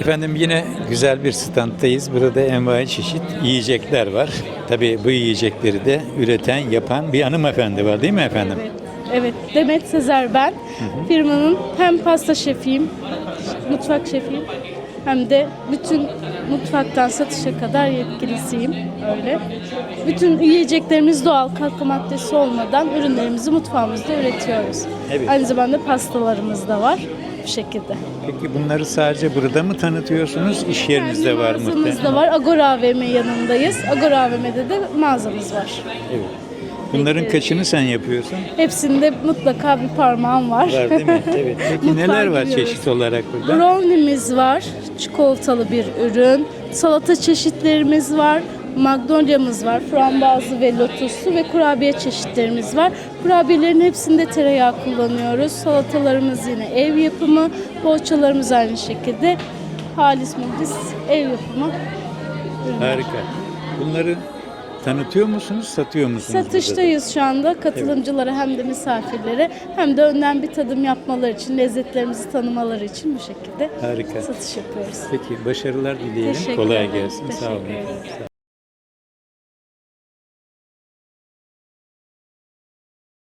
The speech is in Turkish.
Efendim yine güzel bir standtayız. Burada envai çeşit yiyecekler var. Tabii bu yiyecekleri de üreten, yapan bir hanımefendi var değil mi efendim? Evet, evet. Demet Sezer ben. Firmanın hem pasta şefiyim, mutfak şefiyim hem de bütün mutfaktan satışa kadar yetkilisiyim. Öyle. Bütün yiyeceklerimiz doğal, katkı maddesi olmadan ürünlerimizi mutfağımızda üretiyoruz. Evet. Aynı zamanda pastalarımız da var bu şekilde. Peki bunları sadece burada mı tanıtıyorsunuz? İş yerinizde var mı? mağazamız da var. Agora AVM yanındayız. Agora AVM'de de mağazamız var. Evet. Bunların kaçını sen yapıyorsun? Hepsinde mutlaka bir parmağım var. Var değil mi? Evet. Peki Mutfağa neler var giriyoruz. çeşit olarak burada? Brownie'miz var. Çikolatalı bir ürün. Salata çeşitlerimiz var. Magnolia'mız var. Frambuazlı ve lotuslu ve kurabiye çeşitlerimiz var. Kurabiyelerin hepsinde tereyağı kullanıyoruz. Salatalarımız yine ev yapımı. Poğaçalarımız aynı şekilde. Halis muhlis ev yapımı. Harika. Bunları tanıtıyor musunuz, satıyor musunuz? Satıştayız şu anda. Katılımcılara hem de misafirlere hem de önden bir tadım yapmaları için, lezzetlerimizi tanımaları için bu şekilde Harika. satış yapıyoruz. Peki başarılar dileyelim. Kolay gelsin. Sağ olun.